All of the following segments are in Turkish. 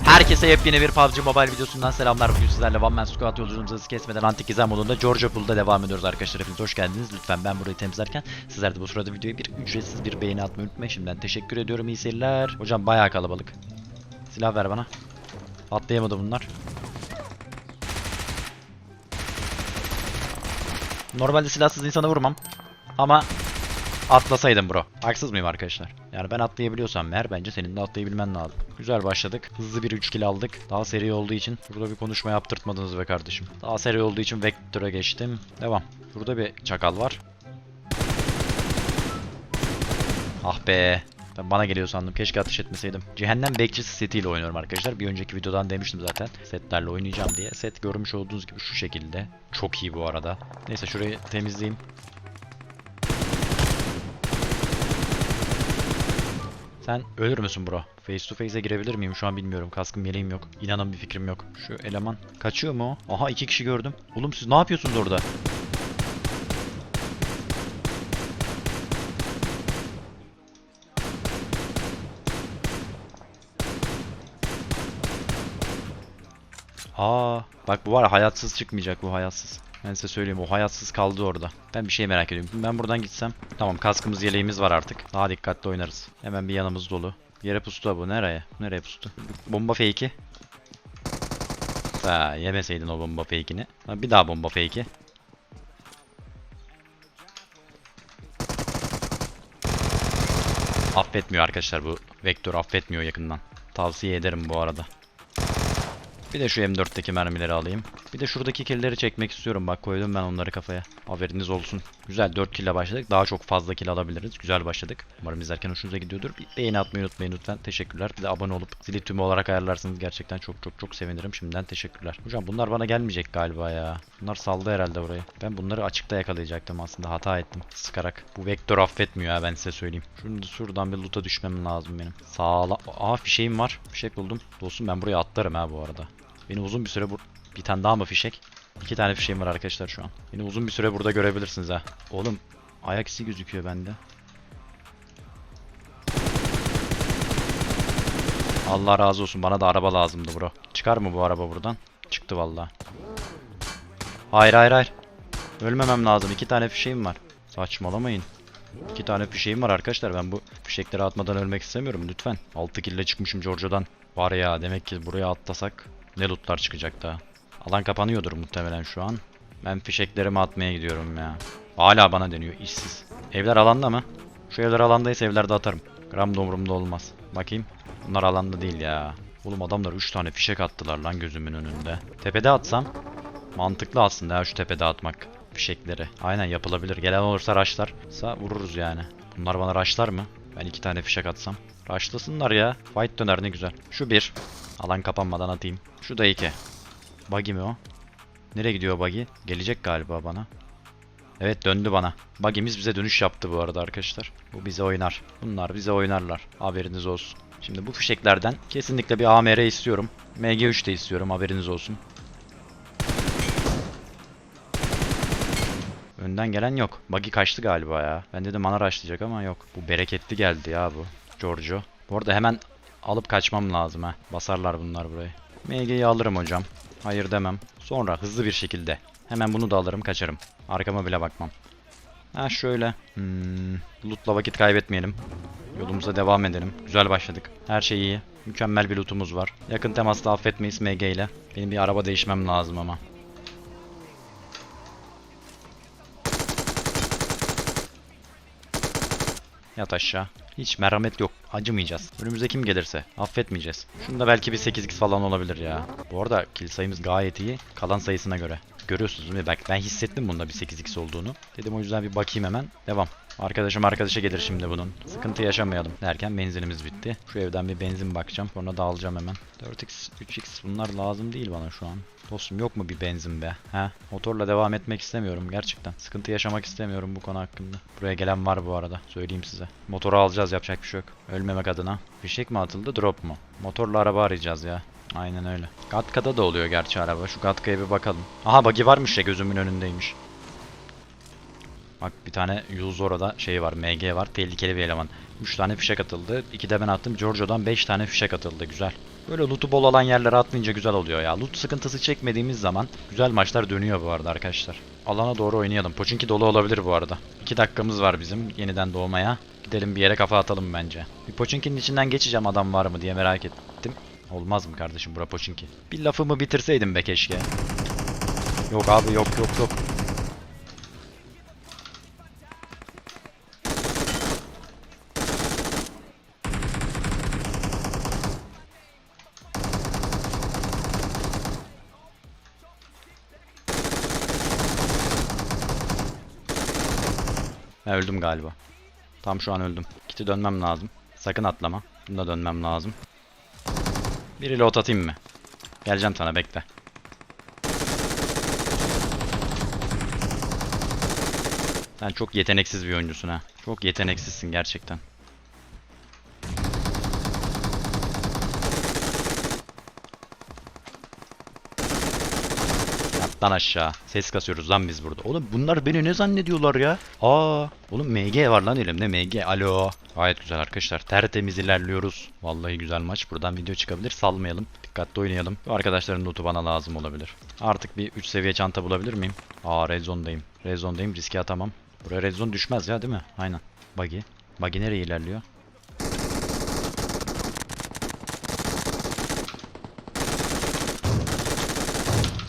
Herkese yepyeni bir PUBG Mobile videosundan selamlar. Bugün sizlerle One Man Squad yolculuğumuzu hız kesmeden Antik Gizem modunda Georgia Pool'da devam ediyoruz arkadaşlar. Hepiniz hoş geldiniz. Lütfen ben burayı temizlerken sizler de bu sırada videoya bir ücretsiz bir beğeni atmayı unutmayın. Şimdiden teşekkür ediyorum. İyi seyirler. Hocam bayağı kalabalık. Silah ver bana. Atlayamadı bunlar. Normalde silahsız insana vurmam. Ama atlasaydım bro. Haksız mıyım arkadaşlar? Yani ben atlayabiliyorsam eğer bence senin de atlayabilmen lazım. Güzel başladık. Hızlı bir 3 kill aldık. Daha seri olduğu için burada bir konuşma yaptırtmadınız be kardeşim. Daha seri olduğu için Vector'a geçtim. Devam. Burada bir çakal var. Ah be. Ben bana geliyor sandım. Keşke ateş etmeseydim. Cehennem Bekçisi setiyle oynuyorum arkadaşlar. Bir önceki videodan demiştim zaten. Setlerle oynayacağım diye. Set görmüş olduğunuz gibi şu şekilde. Çok iyi bu arada. Neyse şurayı temizleyeyim. Sen ölür müsün bro? Face to face'e girebilir miyim? Şu an bilmiyorum. Kaskım yeleğim yok. İnanın bir fikrim yok. Şu eleman kaçıyor mu? Aha iki kişi gördüm. Oğlum siz ne yapıyorsunuz orada? Aa, bak bu var ya, hayatsız çıkmayacak bu hayatsız. Ben size söyleyeyim o hayatsız kaldı orada. Ben bir şey merak ediyorum. Ben buradan gitsem. Tamam kaskımız yeleğimiz var artık. Daha dikkatli oynarız. Hemen bir yanımız dolu. Yere pustu bu. Nereye? Nereye pustu? Bomba fake'i. Ha, yemeseydin o bomba fake'ini. Bir daha bomba fake'i. Affetmiyor arkadaşlar bu. Vektör affetmiyor yakından. Tavsiye ederim bu arada. Bir de şu M4'teki mermileri alayım. Bir de şuradaki killleri çekmek istiyorum. Bak koydum ben onları kafaya. Haberiniz olsun. Güzel 4 kill başladık. Daha çok fazla kill alabiliriz. Güzel başladık. Umarım izlerken hoşunuza gidiyordur. Bir beğeni atmayı unutmayın lütfen. Teşekkürler. Bir de abone olup zili tümü olarak ayarlarsanız gerçekten çok çok çok sevinirim. Şimdiden teşekkürler. Hocam bunlar bana gelmeyecek galiba ya. Bunlar saldı herhalde burayı. Ben bunları açıkta yakalayacaktım aslında. Hata ettim. Sıkarak. Bu vektör affetmiyor ha ben size söyleyeyim. Şimdi şuradan bir loot'a düşmem lazım benim. Sağla... Aa fişeğim var. Fişek buldum. Dostum ben buraya atlarım ha bu arada. Beni uzun bir süre bu... Bir tane daha mı fişek? İki tane fişeğim var arkadaşlar şu an. Beni uzun bir süre burada görebilirsiniz ha. Oğlum ayak izi gözüküyor bende. Allah razı olsun bana da araba lazımdı bro. Çıkar mı bu araba buradan? Çıktı vallahi. Hayır hayır hayır. Ölmemem lazım. İki tane fişeğim var. Saçmalamayın. İki tane fişeğim var arkadaşlar. Ben bu fişekleri atmadan ölmek istemiyorum lütfen. 6 kille çıkmışım Giorgio'dan. Var ya demek ki buraya atlasak ne lootlar çıkacak daha. Alan kapanıyordur muhtemelen şu an. Ben fişeklerimi atmaya gidiyorum ya. Hala bana deniyor işsiz. Evler alanda mı? Şu evler alandaysa evlerde atarım. Gram da umurumda olmaz. Bakayım. Bunlar alanda değil ya. Oğlum adamlar 3 tane fişek attılar lan gözümün önünde. Tepede atsam mantıklı aslında ya şu tepede atmak fişekleri. Aynen yapılabilir. Gelen olursa raşlarsa vururuz yani. Bunlar bana raşlar mı? Ben iki tane fişek atsam. Raşlasınlar ya. Fight döner ne güzel. Şu bir. Alan kapanmadan atayım. Şu da iki. Buggy mi o? Nereye gidiyor buggy? Gelecek galiba bana. Evet döndü bana. Buggy'miz bize dönüş yaptı bu arada arkadaşlar. Bu bize oynar. Bunlar bize oynarlar. Haberiniz olsun. Şimdi bu fişeklerden kesinlikle bir AMR istiyorum. MG3 de istiyorum haberiniz olsun. Önden gelen yok. Buggy kaçtı galiba ya. Ben dedim mana rushlayacak ama yok. Bu bereketli geldi ya bu. Giorgio. Bu arada hemen alıp kaçmam lazım ha. Basarlar bunlar burayı. MG'yi alırım hocam. Hayır demem. Sonra hızlı bir şekilde. Hemen bunu da alırım kaçarım. Arkama bile bakmam. Ha şöyle. Hmm, lootla vakit kaybetmeyelim. Yolumuza devam edelim. Güzel başladık. Her şey iyi. Mükemmel bir lootumuz var. Yakın temasta affetmeyiz MG ile. Benim bir araba değişmem lazım ama. Yat aşağı. Hiç merhamet yok. Acımayacağız. Önümüze kim gelirse. Affetmeyeceğiz. Şunda belki bir 8x falan olabilir ya. Bu arada kill sayımız gayet iyi. Kalan sayısına göre. Görüyorsunuz değil mi? Bak ben hissettim bunda bir 8x olduğunu. Dedim o yüzden bir bakayım hemen. Devam. Arkadaşım arkadaşa gelir şimdi bunun. Sıkıntı yaşamayalım derken benzinimiz bitti. Şu evden bir benzin bakacağım. Sonra da hemen. 4x, 3x bunlar lazım değil bana şu an. Dostum yok mu bir benzin be? He? Motorla devam etmek istemiyorum gerçekten. Sıkıntı yaşamak istemiyorum bu konu hakkında. Buraya gelen var bu arada. Söyleyeyim size. Motoru alacağız yapacak bir şey yok. Ölmemek adına. Fişek mi atıldı drop mu? Motorla araba arayacağız ya. Aynen öyle. Gatka'da da oluyor gerçi araba. Şu Gatka'ya bir bakalım. Aha buggy varmış ya gözümün önündeymiş. Bak bir tane Yuzora'da şey var, MG var, tehlikeli bir eleman. 3 tane fişek atıldı. 2 de ben attım. Giorgio'dan 5 tane fişek atıldı. Güzel. Böyle loot'u bol olan yerlere atmayınca güzel oluyor ya. Loot sıkıntısı çekmediğimiz zaman güzel maçlar dönüyor bu arada arkadaşlar. Alana doğru oynayalım. Poçinki dolu olabilir bu arada. 2 dakikamız var bizim yeniden doğmaya. Gidelim bir yere kafa atalım bence. Bir Poçinki'nin içinden geçeceğim adam var mı diye merak ettim. Olmaz mı kardeşim bura Poçinki? Bir lafımı bitirseydim be keşke. Yok abi yok yok yok. Öldüm galiba. Tam şu an öldüm. Kiti dönmem lazım. Sakın atlama. Bunda dönmem lazım. Biriyle ot atayım mı? Geleceğim sana bekle. Sen çok yeteneksiz bir oyuncusun ha. Çok yeteneksizsin gerçekten. Lan aşağı. Ses kasıyoruz lan biz burada. Oğlum bunlar beni ne zannediyorlar ya? Aa, oğlum MG var lan elimde MG. Alo. Gayet güzel arkadaşlar. Tertemiz ilerliyoruz. Vallahi güzel maç. Buradan video çıkabilir. Salmayalım. Dikkatli oynayalım. Bu arkadaşların lootu bana lazım olabilir. Artık bir 3 seviye çanta bulabilir miyim? Aa. Red zone'dayım. Riske atamam. Buraya red zone düşmez ya değil mi? Aynen. Buggy. Buggy nereye ilerliyor?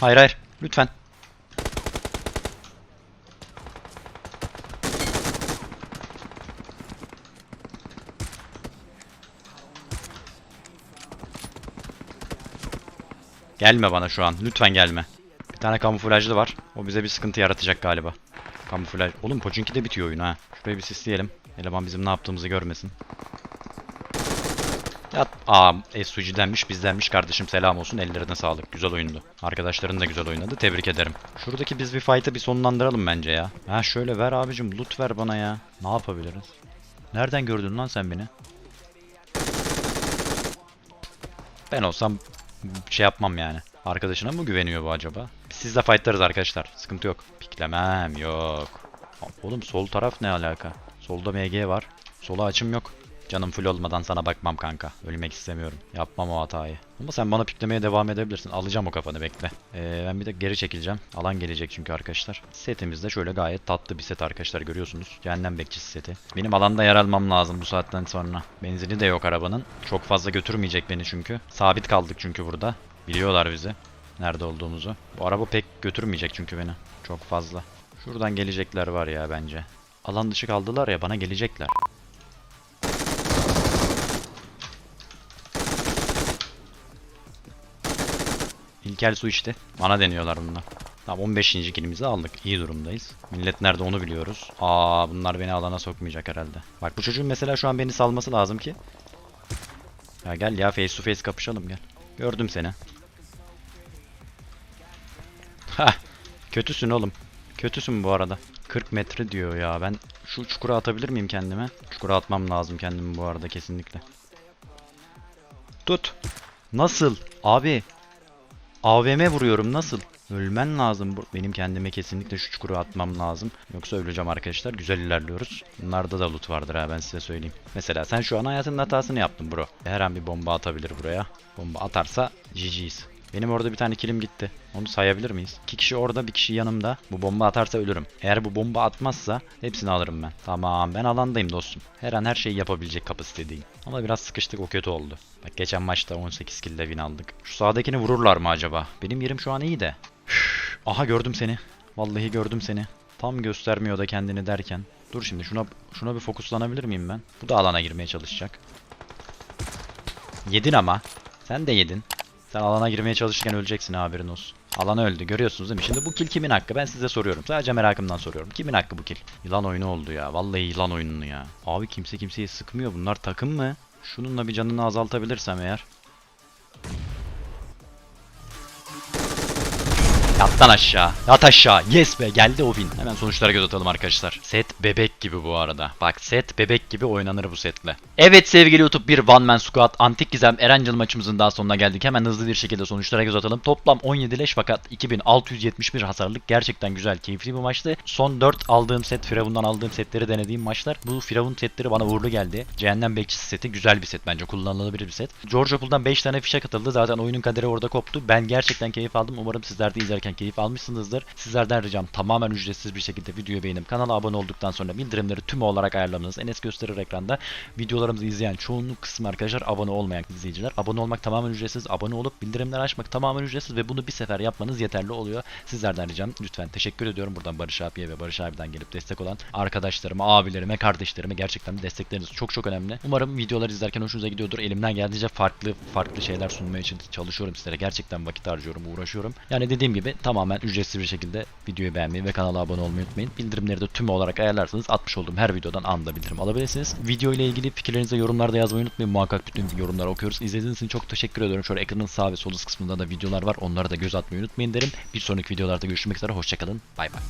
Hayır hayır. Lütfen. Gelme bana şu an. Lütfen gelme. Bir tane kamuflajlı var. O bize bir sıkıntı yaratacak galiba. Kamuflaj. Oğlum Pochinki de bitiyor oyun ha. Şurayı bir sisleyelim. Eleman bizim ne yaptığımızı görmesin. Ya aa SUG'denmiş bizdenmiş kardeşim selam olsun ellerine sağlık güzel oyundu. Arkadaşların da güzel oynadı tebrik ederim. Şuradaki biz bir fight'ı bir sonlandıralım bence ya. Ha şöyle ver abicim loot ver bana ya. Ne yapabiliriz? Nereden gördün lan sen beni? Ben olsam şey yapmam yani. Arkadaşına mı güveniyor bu acaba? Sizle fightlarız arkadaşlar. Sıkıntı yok. Piklemem yok. Oğlum sol taraf ne alaka? Solda MG var. Sola açım yok. Canım full olmadan sana bakmam kanka. Ölmek istemiyorum. Yapmam o hatayı. Ama sen bana piklemeye devam edebilirsin. Alacağım o kafanı bekle. Ee, ben bir de geri çekileceğim. Alan gelecek çünkü arkadaşlar. Setimiz de şöyle gayet tatlı bir set arkadaşlar görüyorsunuz. Cehennem bekçisi seti. Benim alanda yer almam lazım bu saatten sonra. Benzini de yok arabanın. Çok fazla götürmeyecek beni çünkü. Sabit kaldık çünkü burada. Biliyorlar bizi. Nerede olduğumuzu. Bu araba pek götürmeyecek çünkü beni. Çok fazla. Şuradan gelecekler var ya bence. Alan dışı kaldılar ya bana gelecekler. İlkel su içti. Bana deniyorlar bunlar. Tamam 15. kilimizi aldık. İyi durumdayız. Millet nerede onu biliyoruz. Aa bunlar beni alana sokmayacak herhalde. Bak bu çocuğun mesela şu an beni salması lazım ki. Ya gel ya face to face kapışalım gel. Gördüm seni. Ha, kötüsün oğlum. Kötüsün bu arada. 40 metre diyor ya. Ben şu çukura atabilir miyim kendime? Çukura atmam lazım kendimi bu arada kesinlikle. Tut. Nasıl? Abi. AVM vuruyorum nasıl? Ölmen lazım. Benim kendime kesinlikle şu çukura atmam lazım. Yoksa öleceğim arkadaşlar. Güzel ilerliyoruz. Bunlarda da loot vardır ha ben size söyleyeyim. Mesela sen şu an hayatının hatasını yaptın bro. Her an bir bomba atabilir buraya. Bomba atarsa GG'yiz. Benim orada bir tane kilim gitti. Onu sayabilir miyiz? İki kişi orada bir kişi yanımda. Bu bomba atarsa ölürüm. Eğer bu bomba atmazsa hepsini alırım ben. Tamam ben alandayım dostum. Her an her şeyi yapabilecek kapasitedeyim. Ama biraz sıkıştık o kötü oldu. Bak geçen maçta 18 kill win aldık. Şu sağdakini vururlar mı acaba? Benim yerim şu an iyi de. Aha gördüm seni. Vallahi gördüm seni. Tam göstermiyor da kendini derken. Dur şimdi şuna şuna bir fokuslanabilir miyim ben? Bu da alana girmeye çalışacak. Yedin ama. Sen de yedin. Sen alana girmeye çalışırken öleceksin haberin olsun. Alana öldü görüyorsunuz değil mi? Şimdi bu kill kimin hakkı? Ben size soruyorum. Sadece merakımdan soruyorum. Kimin hakkı bu kill? Yılan oyunu oldu ya. Vallahi yılan oyunu ya. Abi kimse kimseyi sıkmıyor. Bunlar takım mı? Şununla bir canını azaltabilirsem eğer. Yat lan aşağı. Yat aşağı. Yes be geldi o win. Hemen sonuçlara göz atalım arkadaşlar. Set bebek gibi bu arada. Bak set bebek gibi oynanır bu setle. Evet sevgili YouTube bir One Man Squad Antik Gizem Erencil maçımızın daha sonuna geldik. Hemen hızlı bir şekilde sonuçlara göz atalım. Toplam 17 leş fakat 2671 hasarlık. Gerçekten güzel keyifli bir maçtı. Son 4 aldığım set Firavun'dan aldığım setleri denediğim maçlar. Bu Firavun setleri bana uğurlu geldi. Cehennem Bekçisi seti güzel bir set bence. Kullanılabilir bir set. George Apple'dan 5 tane fişe katıldı. Zaten oyunun kaderi orada koptu. Ben gerçekten keyif aldım. Umarım sizler de izlerken keyif almışsınızdır. Sizlerden ricam tamamen ücretsiz bir şekilde videoyu beğenip kanala abone olduktan sonra bildirimleri tüm olarak ayarlamanız. Enes gösterir ekranda. Videolarımızı izleyen çoğunluk kısmı arkadaşlar abone olmayan izleyiciler. Abone olmak tamamen ücretsiz. Abone olup bildirimleri açmak tamamen ücretsiz ve bunu bir sefer yapmanız yeterli oluyor. Sizlerden ricam lütfen teşekkür ediyorum buradan Barış abiye ve Barış abiden gelip destek olan arkadaşlarıma, abilerime, kardeşlerime gerçekten destekleriniz çok çok önemli. Umarım videoları izlerken hoşunuza gidiyordur. Elimden geldiğince farklı farklı şeyler sunmaya için çalışıyorum sizlere. Gerçekten vakit harcıyorum, uğraşıyorum. Yani dediğim gibi tamamen ücretsiz bir şekilde videoyu beğenmeyi ve kanala abone olmayı unutmayın. Bildirimleri de tüm olarak ayarlarsanız atmış olduğum her videodan anında bildirim alabilirsiniz. Video ile ilgili fikirlerinizi yorumlarda yazmayı unutmayın. Muhakkak bütün yorumları okuyoruz. İzlediğiniz için çok teşekkür ediyorum. Şöyle ekranın sağ ve sol üst kısmında da videolar var. Onlara da göz atmayı unutmayın derim. Bir sonraki videolarda görüşmek üzere. Hoşçakalın. Bay bay.